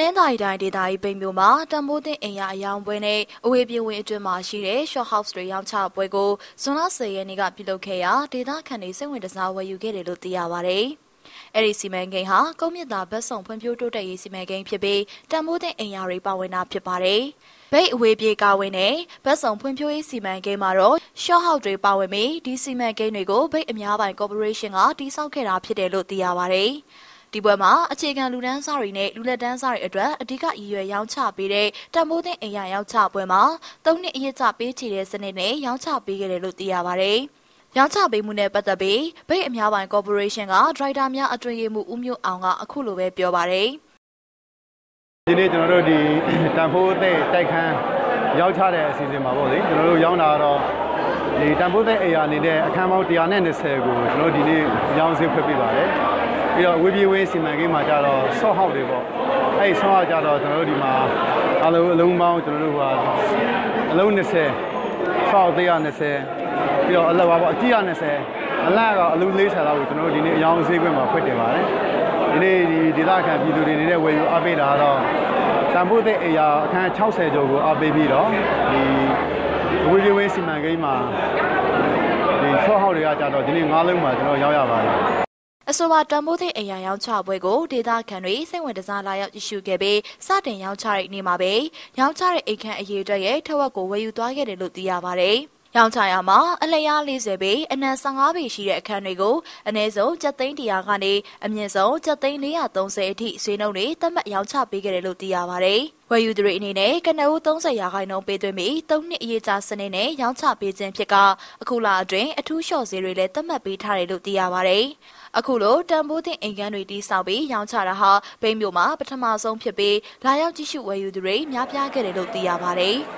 နင်္သာရီတိုင်းဒေသကြီးပိန်မြို့မှာတံမိုးတင်အိမ်ရအယောင်ပွဲနဲ့အဝေးပြေးဝင်အတွင်းမှာရှိတဲ့ short house တွေရောင်းချပွဲကိုဇွန်လ10ရက်နေ့ကပြုလုပ်ခဲ့ရာဒေသခံတွေစိတ်ဝင်တစားဝယ်ယူခဲ့တယ်လို့သိရပါဗျ။အဲ့ဒီစီမံကိန်းဟာကုန်းမြင့်သာဘတ်ဆောင်ဖွံ့ဖြိုးတိုးတက်ရေးစီမံကိန်းဖြစ်ပြီးတံမိုးတင်အိမ်ရတွေပါဝင်တာဖြစ်ပါတယ်။ဗိတ်အဝေးပြေးကားဝင်းနဲ့ဘတ်ဆောင်ဖွံ့ဖြိုးရေးစီမံကိန်းမှာတော့ short house တွေပါဝင်ပြီးဒီစီမံကိန်းတွေကိုဗိတ်အများပိုင် corporation ကတည်ဆောက်ခဲ့တာဖြစ်တယ်လို့သိရပါတယ်။ ဒီပွဲမှာအခြေခံလူဒန်းစားတွေနဲ့လူလက်ဒန်းစားတွေအတွက်အဓိကရည်ရွယ်ရောင်းချပေးတဲ့တံမိုးသိန်းအိမ်ရရောင်းချပွဲမှာ၃နှစ်အရစ်ချပေးချေတဲ့စနစ်နဲ့ရောင်းချပေးခဲ့တယ်လို့သိရပါဗျ။ရောင်းချပေးမှုနဲ့ပတ်သက်ပြီးဗိတ်အများပိုင်ကော်ပိုရေးရှင်းကဒရိုက်တာများအတွင်ရေးမှုဦးမျိုးအောင်ကအခုလိုပဲပြောပါတယ်ဒီနေ့ကျွန်တော်တို့ဒီတန်ဖိုးသိတိုက်ခန်းရောက်ချတဲ့အစီအစဉ်မှာပေါ့လေကျွန်တော်တို့ရောင်းတာတော့ဒီတန်ဖိုးသိအိယာအနေနဲ့အခန်းပေါင်း120ကိုကျွန်တော်တို့ဒီနေ့ရောင်းစင်းဖွင့်ပြပါတယ် ပြီးတော့ဝေးပြေးဝေးစီမံကိန်းမှာကြတော့ဆော့ဟောက်တွေပေါ့အဲ့ဒီဆော့ဟောက်ကြတော့ကျွန်တော်တို့ဒီမှာအလုံးအလုံးပေါင်းကျွန်တော်တို့ကအလုံး20ဆော့120ပြီးတော့အလက်ပါပေါ့အကြီးရ20အလက်ကတော့အလုံး40လောက်ကိုကျွန်တော်တို့ဒီနေ့အယောင်အစည်းခွင့်မှာဖွင့်တင်ပါတယ်ဒီနေ့ဒီဒေသခံပြည်သူတွေနေတဲ့ဝယ်ယူအားပေးတာတော့တန်ဖိုးတဲ့အိယာအခန်း60ကျော်ကိုအားပေးပြီးတော့ဒီဝေးပြေးဝေးစီမံကိန်းမှာဒီဆော့ဟောက်တွေကကြတော့ဒီနေ့၅လုံးမှာကျွန်တော်ရောက်ရပါတယ် အဆိုပါတံမိုးသိအိမ်ယာရောင်းချပွဲကိုဒေသခံတွေစိတ်ဝင်တစားလာရောက်ကြည့်ရှုခဲ့ပြီးစတင်ရောင်းချတဲ့နေ့မှာပဲရောင်းချတဲ့အိမ်ခန့်အရေးအတွက်ရဲ့ထက်ဝက်ကိုဝယ်ယူသွားခဲ့တယ်လို့သိရပါတယ်။ ရောင်းချရမှာအလျား40ပေအနံ15ပေရှိတဲ့အခန်းတွေကိုအနည်းဆုံးကျပ်သိန်း100ကနေအမြင့်ဆုံးကျပ်သိန်း430အထိဆွေးနှုန်းတွေသတ်မှတ်ရောင်းချပေးခဲ့တယ်လို့သိရပါတယ်။ဝယ်ယူသူတွေအနေနဲ့ကနဦး30ရာခိုင်နှုန်းပေးသွင်းပြီး3နှစ်အရေးကြာစနစ်နဲ့ရောင်းချပေးခြင်းဖြစ်ကအခုလအတွင်းအထူးလျှော့ဈေးတွေလည်းသတ်မှတ်ပေးထားတယ်လို့သိရပါတယ်။အခုလိုတန်ဖိုးတင်အိမ်ကန်းတွေတီးဆောက်ပြီးရောင်းချတာဟာဘိန်းမြို့မှာပထမဆုံးဖြစ်ပြီးလာရောက်ကြည့်ရှုဝယ်ယူသူတွေများပြားခဲ့တယ်လို့သိရပါတယ်။